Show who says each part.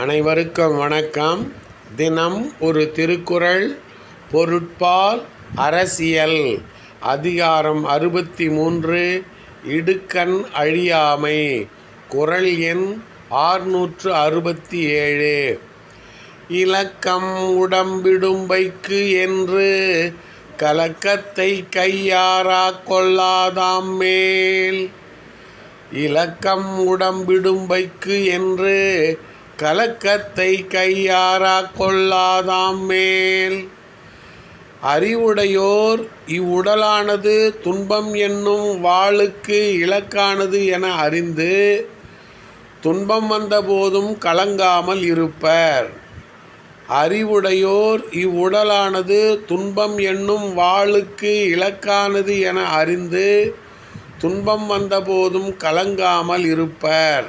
Speaker 1: அனைவருக்கும் வணக்கம். தினம் ஒரு திருக்குறள் பொருட்பால் அரசியல். அதிகாரம் அறுபத்தி மூன்று இடுக்கண் அழியாமை. குறள் எண் ஆறுநூற்று அறுபத்தி ஏழு இலக்கம் உடம்பிடும்பைக்கு என்று கலக்கத்தை கையாரா கொள்ளாதாம் மேல். இலக்கம் உடம்பிடும்பைக்கு என்று கலக்கத்தை கையாரா கொள்ளாதாம் மேல். அறிவுடையோர் இவ்வுடலானது துன்பம் என்னும் வாளுக்கு இலக்கானது என அறிந்து துன்பம் வந்தபோதும் கலங்காமல் இருப்பர். அறிவுடையோர் இவ்வுடலானது துன்பம் என்னும் வாளுக்கு இலக்கானது என அறிந்து துன்பம் வந்தபோதும் கலங்காமல் இருப்பர்.